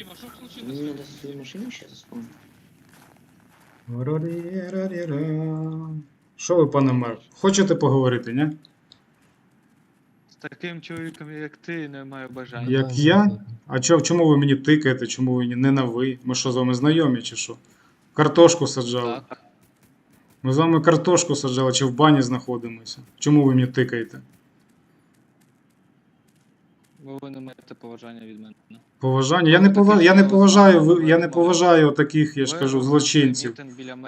Що Мені случилось? треба свою машину заспавнити. Рарі-рарі-ра. Що ви, пане мер? Хочете поговорити, ні? З таким чоловіком, як ти, не маю бажання. Як я? А чо, чому ви мені тикаєте? Чому ви не на ви? Ми що з вами знайомі чи що? Картошку саджали. Так. Ми з вами картошку саджали чи в бані знаходимося? Чому ви мені тикаєте? Бо ви не маєте поважання від мене. Поважання? Я не, пова... я не поважаю, я не поважаю таких, я ж кажу, злочинців.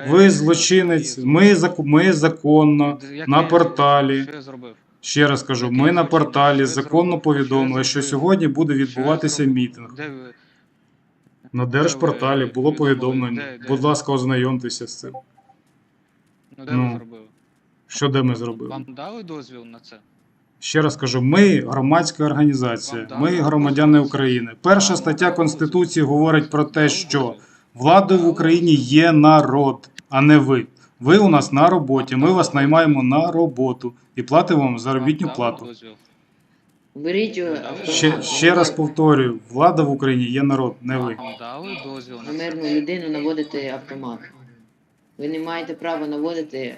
Ви злочинець, ми, зак... ми законно на порталі. Що я зробив? Ще раз кажу, ми на порталі законно повідомили, Що сьогодні буде відбуватися мітинг. Де ви? На держпорталі було повідомлення. Будь ласка, ознайомтеся з цим. Ну де Ну. ви зробили? Що де ми зробили? Вам дали дозвіл на це? Ще раз кажу, ми громадська організація, ми громадяни? України. Перша стаття Конституції говорить про те, що владою в Україні є народ, а не ви. Ви у нас на роботі, ми вас наймаємо на роботу і платимо вам дали плату. Беріть е. Ще, ще раз повторюю, влада в Україні є народ, не ви. Мирну людину наводити автомат. Ви не маєте права наводити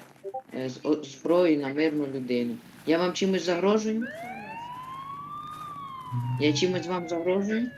е, зброю на мирну людину. Я вам чимось загрожую? Я чимось вам загрожую?